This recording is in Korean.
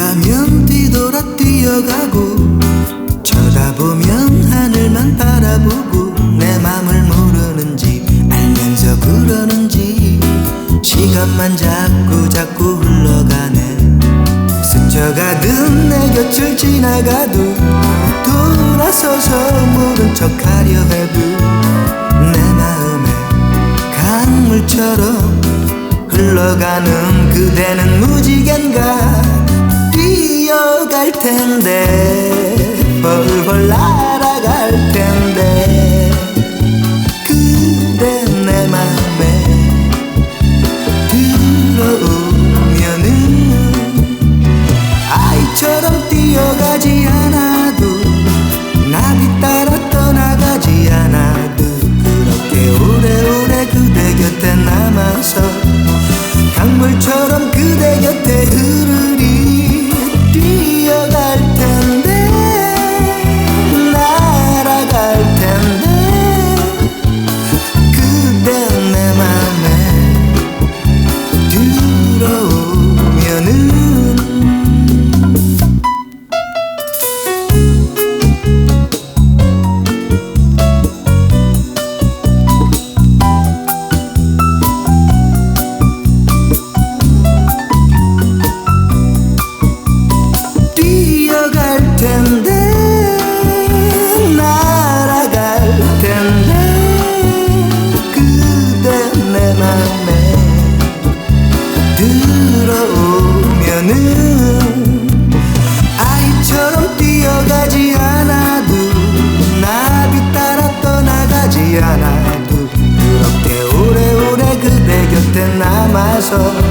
가면 뛰돌아 뛰어가고 쳐다보면 하늘만 바라보고 내 맘을 모르는지 알면서 그러는지 시간만 자꾸 자꾸 흘러가네. 스쳐가듯 내 곁을 지나가도 돌아서서 모른 척하려 해도 내 마음에 강물처럼 흘러가는 그대는 무지갠가? 뛰어갈 텐데 벌벌 날아갈 텐데. 그대 내 맘에 들어오면은 아이처럼 뛰어가지 않아도 나비 따라 떠나가지 않아도 그렇게 오래오래 그대 곁에 남아서 강물처럼 그대 곁에 흐 우리는 아이처럼 뛰어가지 않아도 나비 따라 떠나가지 않아도 그렇게 오래오래 그대 곁에 남아서